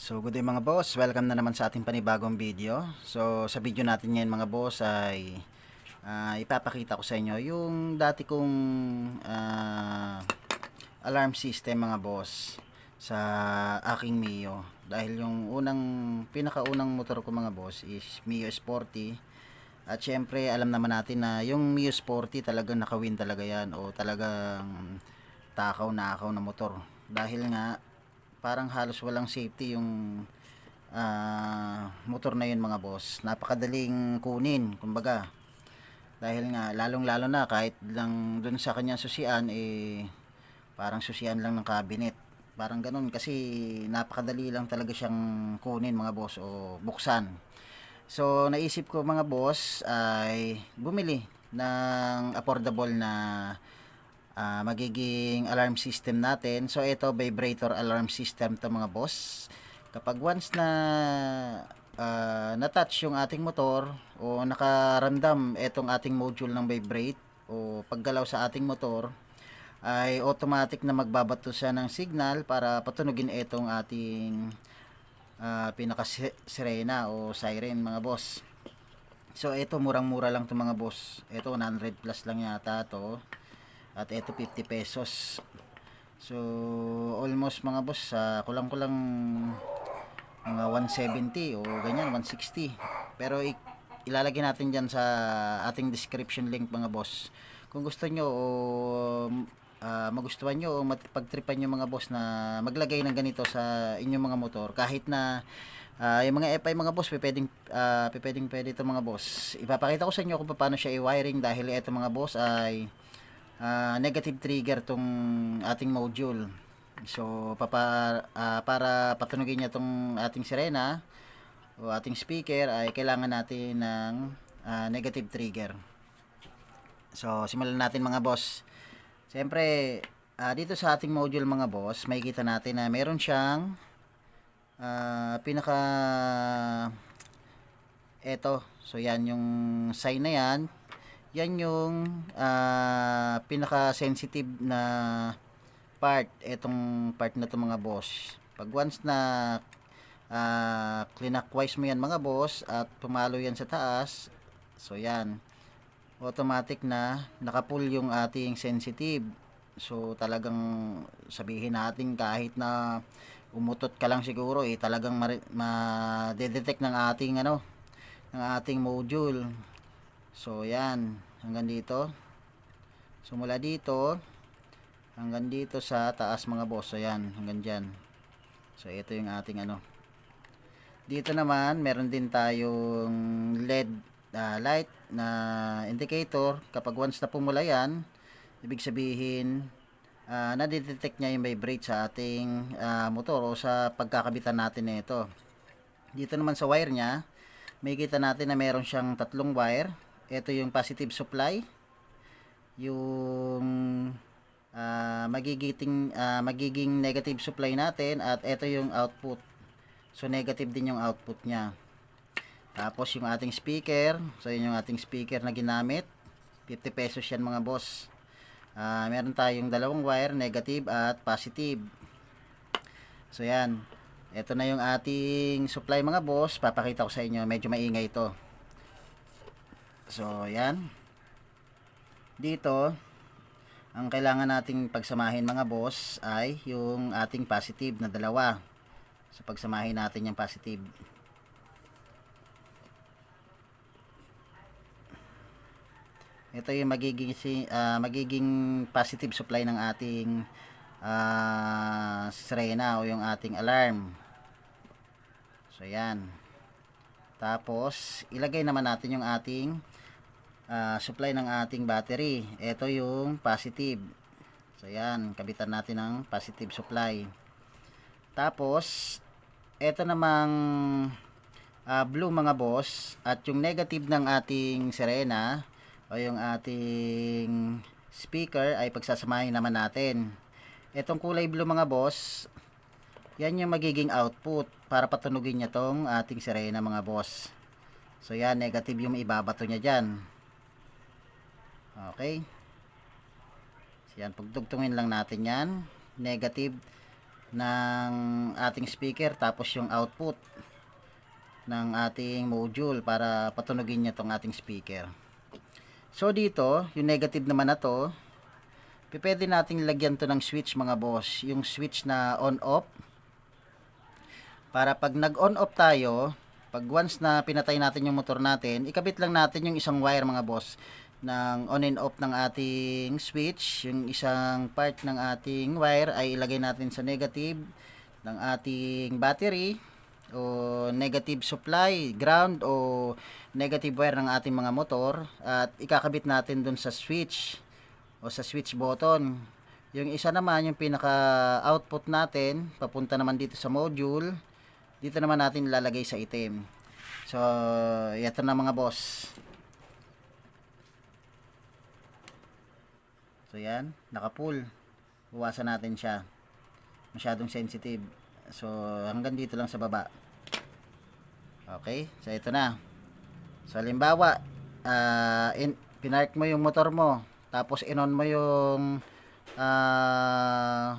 So good day mga boss, welcome na naman sa ating panibagong video. So sa video natin ngayon mga boss ay ah, ipapakita ko sa inyo yung dati kong ah, alarm system mga boss sa aking Mio. Dahil yung unang, pinakaunang motor ko mga boss is Mio Sporty. At syempre alam naman natin na yung Mio Sporty talagang nakawin talaga yan o talagang takaw na akaw na motor. Dahil nga parang halos walang safety yung ah, motor na yun mga boss. Napakadaling kunin, kumbaga. Dahil nga, lalong-lalo na kahit lang dun sa kanyang susian, eh, parang susian lang ng cabinet. Parang ganun kasi napakadali lang talaga siyang kunin mga boss o buksan. So, naisip ko mga boss ay bumili ng affordable na ah, magiging alarm system natin. So ito vibrator alarm system to mga boss. Kapag once na ah, na-touch yung ating motor o nakaramdam itong ating module ng vibrate o paggalaw sa ating motor ay automatic na magbabato siya ng signal para patunugin itong ating ah, pinaka sirena o siren mga boss. So ito murang-mura lang to mga boss. Ito 100 plus lang yata to. At ito 50 pesos. So almost mga boss sa kulang-kulang mga 170 o ganyan 160. Pero ilalagay natin diyan sa ating description link mga boss. Kung gusto nyo o ah, magustuhan nyo o pagtripan nyo mga boss na maglagay ng ganito sa inyong mga motor kahit na ah, yung mga FI mga boss pwedeng uh, pwedeng pwede ito mga boss ipapakita ko sa inyo kung paano siya i-wiring dahil ito mga boss ay ah, negative trigger tong ating module so papa, ah, para patunugin niya tong ating sirena o ating speaker ay kailangan natin ng ah, negative trigger so simulan natin mga boss Siyempre, ah, dito sa ating module mga boss, makikita natin na meron siyang ah, pinaka eto. So yan yung sign na yan. Yan yung ah, pinaka sensitive na part. Etong part na to mga boss. Pag once na ah, clockwise mo yan mga boss at pumalo yan sa taas, so yan automatic na nakapull yung ating sensitive. So talagang sabihin natin kahit na umutot ka lang siguro eh talagang ma- ma-detect ng ating ano ng ating module. So yan, hanggang dito. So mula dito hanggang dito sa taas mga boss. So yan, hanggang diyan. So ito yung ating ano. Dito naman meron din tayong LED ah, light na indicator kapag once na pumula yan ibig sabihin uh, nadidetect niya yung vibrate sa ating ah, motor o sa pagkakabitan natin nito dito naman sa wire niya may kita natin na meron siyang tatlong wire ito yung positive supply yung ah, magiging ah, magiging negative supply natin at ito yung output so negative din yung output niya tapos yung ating speaker, so yun yung ating speaker na ginamit. 50 pesos yan mga boss. Ah, meron tayong dalawang wire, negative at positive. So yan. Ito na yung ating supply mga boss. Papakita ko sa inyo, medyo maingay ito. So yan. Dito, ang kailangan nating pagsamahin mga boss ay yung ating positive na dalawa. So pagsamahin natin yung positive. ito yung magiging ah, magiging positive supply ng ating uh, sirena o yung ating alarm so yan tapos ilagay naman natin yung ating ah, supply ng ating battery ito yung positive so yan kabitan natin ng positive supply tapos ito namang ah, blue mga boss at yung negative ng ating sirena o yung ating speaker ay pagsasamahin naman natin. Itong kulay blue mga boss, yan yung magiging output para patunugin niya tong ating sirena mga boss. So yan, negative yung ibabato niya dyan. Okay. So yan, pagdugtungin lang natin yan. Negative ng ating speaker tapos yung output ng ating module para patunogin niya tong ating speaker. So dito, yung negative naman na to, pwede nating lagyan to ng switch mga boss. Yung switch na on-off. Para pag nag-on-off tayo, pag once na pinatay natin yung motor natin, ikabit lang natin yung isang wire mga boss ng on and off ng ating switch. Yung isang part ng ating wire ay ilagay natin sa negative ng ating battery o negative supply, ground o negative wire ng ating mga motor at ikakabit natin dun sa switch o sa switch button. Yung isa naman, yung pinaka output natin, papunta naman dito sa module. Dito naman natin ilalagay sa item. So, ito na mga boss. So, yan. Naka-pull. Buwasan natin siya. Masyadong sensitive. So, hanggang dito lang sa baba. Okay. So, ito na. So, halimbawa, ah, in, pinark mo yung motor mo. Tapos, inon mo yung ah,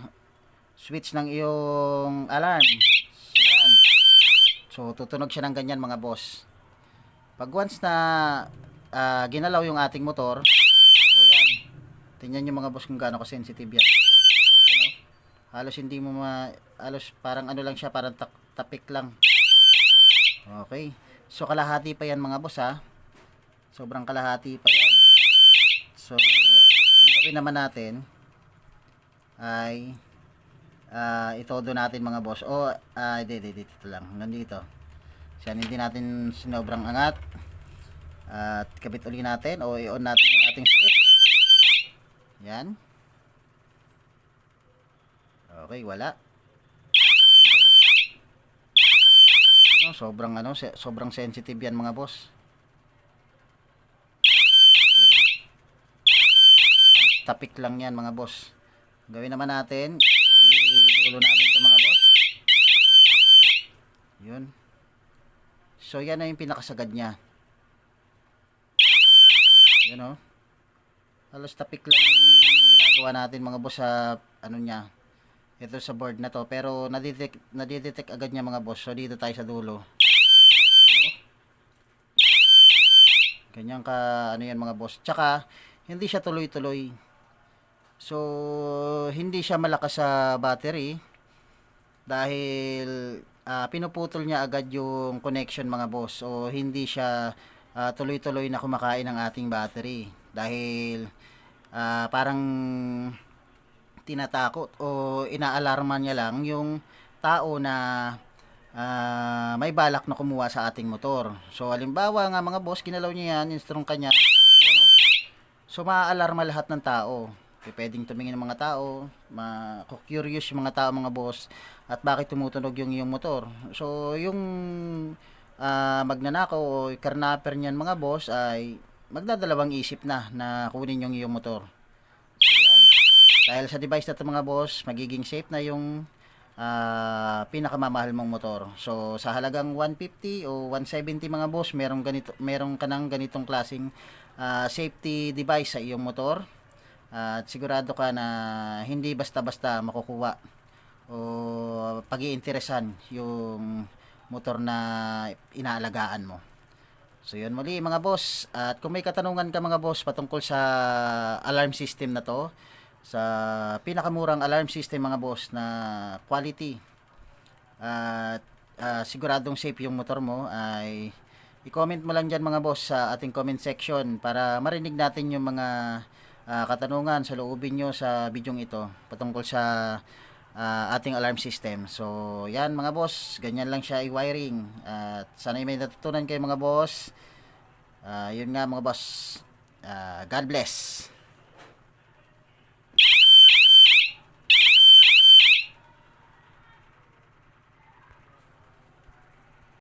switch ng iyong alarm. So, yan. So, tutunog siya ng ganyan mga boss. Pag once na ah, ginalaw yung ating motor. Tingnan nyo mga boss kung gaano ka-sensitive yan. Ano? Halos hindi mo ma... Halos parang ano lang siya, parang tak, tapik lang. Okay. So, kalahati pa yan mga boss ha. Sobrang kalahati pa yan. So, ang gawin naman natin ay ah itodo natin mga boss. O, ah, hindi, hindi, dito lang. Hanggang dito. Siya, hindi natin sinobrang angat. At kabit uli natin o i-on natin yung ating switch. Yan. Okay, wala. Ano, sobrang ano, sobrang sensitive yan mga boss. Yan. Halos Tapik lang yan mga boss. Gawin naman natin, idulo natin ito mga boss. Yun. So yan na yung pinakasagad niya. Yun oh. Halos tapik lang yung ginagawa natin mga boss sa ano niya. Ito sa board na to. Pero nadidetect, nadidetect agad niya mga boss. So dito tayo sa dulo. Ganyan ka ano yan mga boss. Tsaka hindi siya tuloy-tuloy. So hindi siya malakas sa battery dahil ah, pinuputol niya agad yung connection mga boss. So hindi siya ah, tuloy-tuloy na kumakain ng ating battery dahil ah, parang tinatakot o inaalarma niya lang yung tao na ah, may balak na kumuha sa ating motor. So halimbawa nga mga boss, ginalaw niya yan, instrong kanya, yun, oh. So maaalarma lahat ng tao. P- Pwedeng tumingin ng mga tao, ma curious yung mga tao mga boss at bakit tumutunog yung iyong motor. So yung ah, magnanakaw o karnaper niyan mga boss ay magdadalawang isip na na kunin yung iyong motor. So, yan. Dahil sa device na ito mga boss, magiging safe na yung ah, pinakamamahal mong motor. So sa halagang 150 o 170 mga boss, merong ganito merong ka ng ganitong klasing ah, safety device sa iyong motor. At sigurado ka na hindi basta-basta makukuha o pag-iinteresan yung motor na inaalagaan mo. So yun muli mga boss. At kung may katanungan ka mga boss patungkol sa alarm system na to, sa pinakamurang alarm system mga boss na quality at ah, siguradong safe yung motor mo ay i-comment mo lang dyan mga boss sa ating comment section para marinig natin yung mga ah, katanungan sa loobin nyo sa bidyong ito patungkol sa ah, ating alarm system. So, yan mga boss, ganyan lang siya i-wiring. At sana may natutunan kayo mga boss. Ah, yun nga mga boss. Ah, God bless.